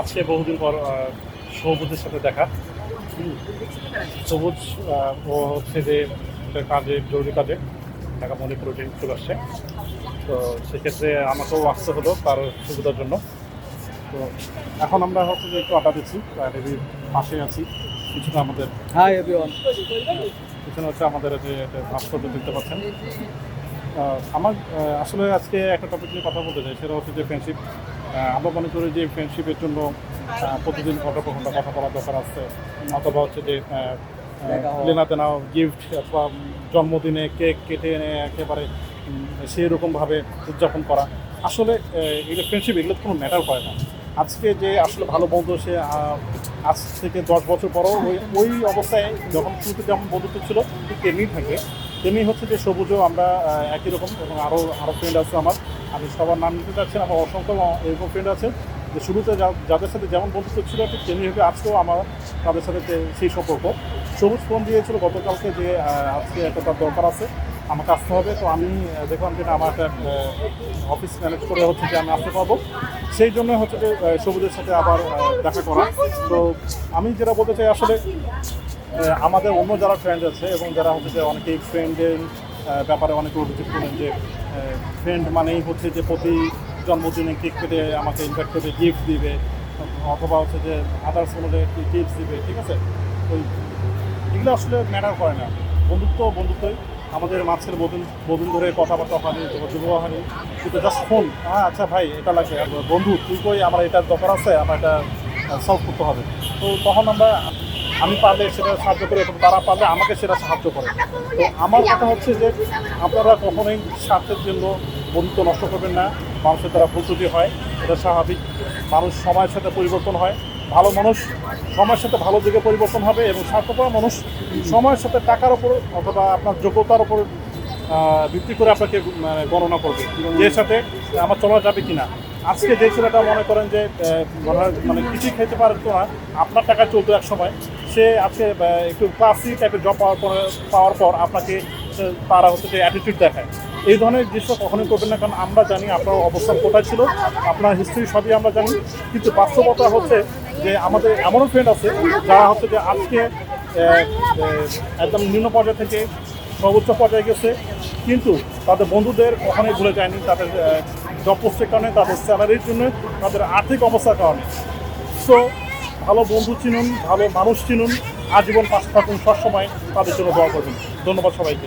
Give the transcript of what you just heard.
আজকে বহুদিন পর আহ, সবুজের সাথে দেখা। সবুজ ও হচ্ছে যে কাজে জরুরি কাজে ঢাকা মণিপুর রোডে চলে আসছে। তো সেক্ষেত্রে আমাকেও আসতে হলো তার সুবিধার জন্য। তো এখন আমরা হচ্ছে যে একটু আড্ডা দিচ্ছি রেডির পাশে আছি। কিছুটা আমাদের হাই এভরিওয়ান পিছনে হচ্ছে আমাদের যে ভাস্কর্য দেখতে পাচ্ছেন। আমার আসলে আজকে একটা টপিক নিয়ে কথা বলতে চাই সেটা হচ্ছে যে ফ্রেন্ডশিপ আমরা মনে করি যে ফ্রেন্ডশিপের জন্য প্রতিদিন ঘণ্টা পর ঘণ্টা কথা বলার দরকার আছে? অথবা হচ্ছে যে লেনা দেনা গিফট অথবা জন্মদিনে কেক কেটে এনে একেবারে সেই রকমভাবে উদযাপন করা। আসলে এগুলো ফ্রেন্ডশিপ এগুলো কোনো ম্যাটার করে না। আজকে যে আসলে ভালো বন্ধু সে আজ থেকে দশ বছর পরও ওই ওই অবস্থায় যখন শুরুতে যেমন বন্ধুত্ব ছিল ঠিক তেমনি থাকে। তেমনি হচ্ছে যে সবুজও আমরা একই রকম এবং আরও আরও ফ্রেন্ড আছে আমার। আমি সবার নাম নিতে চাচ্ছি আমার অসংখ্য এরকম ফ্রেন্ড আছে যে শুরুতে যাদের সাথে যেমন বন্ধুত্ব ছিল ঠিক তেমনিভাবে আজকেও আমার তাদের সাথে সেই সম্পর্ক। সবুজ ফোন দিয়েছিল গতকালকে যে আজকে একটা দরকার আছে আমাকে আসতে হবে। তো আমি দেখলাম যে না, আমার একটা অফিস ম্যানেজ করে হচ্ছে যে আমি আসতে পারব। সেই জন্য হচ্ছে যে সবুজের সাথে আবার দেখা করা। তো আমি যেটা বলতে চাই আসলে আমাদের অন্য যারা ফ্রেন্ড আছে এবং যারা হচ্ছে যে অনেকেই ফ্রেন্ডের ব্যাপারে অনেকে অভিযোগ করেন যে ফ্রেন্ড মানেই হচ্ছে যে প্রতি জন্মদিনে কেক কেটে আমাকে ইনভাইট করে গিফট দিবে, অথবা হচ্ছে যে আদার্স কোনো গিফট দিবে, ঠিক আছে? ওই এগুলো আসলে ম্যাটার করে না। বন্ধুত্ব বন্ধুত্বই। আমাদের মাঝখানে বহুদিন বহুদিন ধরে কথাবার্তা হয়নি যোগাযোগ হয়নি কিন্তু জাস্ট ফোন হ্যাঁ আচ্ছা ভাই, এটা লাগবে বন্ধু, তুই কই? আমার এটার দরকার আছে, আমার এটা সলভ করতে হবে। তো তখন আমরা আমি পারলে সেটা সাহায্য করি এবং তারা পারলে আমাকে সেটা সাহায্য করে। তো আমার কথা হচ্ছে যে, আপনারা কখনোই স্বার্থের জন্য বন্ধুত্ব নষ্ট করবেন না। মানুষের দ্বারা ত্রুটি হয়, এটা স্বাভাবিক। মানুষ সময়ের সাথে পরিবর্তন হয়। ভালো মানুষ সময়ের সাথে ভালো দিকে পরিবর্তন হবে এবং স্বার্থপর মানুষ সময়ের সাথে টাকার ওপর অথবা আপনার যোগ্যতার ওপর ভিত্তি করে আপনাকে মানে গণনা করবে। যে সাথে আমার চলা যাবে কিনা। আজকে যে ছেলেটা মনে করেন যে মানে কিছুই খেতে পারতো না, আপনার টাকা চলতো এক সময়। সে আজকে একটু ক্লাসি টাইপের জব পাওয়ার পর পাওয়ার পর আপনাকে তারা হচ্ছে যে অ্যাটিটিউড দেখায়। এই ধরনের দৃশ্য কখনোই করবেন না, কারণ আমরা জানি আপনার অবস্থান কোথায় ছিল, আপনার হিস্ট্রি সবই আমরা জানি। কিন্তু বাস্তবতা হচ্ছে যে আমাদের এমনও ফ্রেন্ড আছে, যারা হচ্ছে যে আজকে একদম নিম্ন পর্যায় থেকে সর্বোচ্চ পর্যায়ে গেছে, কিন্তু তাদের বন্ধুদের কখনোই ভুলে যায়নি, তাদের জব পোস্টের কারণে, তাদের স্যালারির জন্য, তাদের আর্থিক অবস্থার কারণে। সো ভালো বন্ধু চিনুন, ভালো মানুষ চিনুন, আজীবন পাশে থাকুন সবসময়, তাদের জন্য দোয়া করবেন। ধন্যবাদ সবাইকে।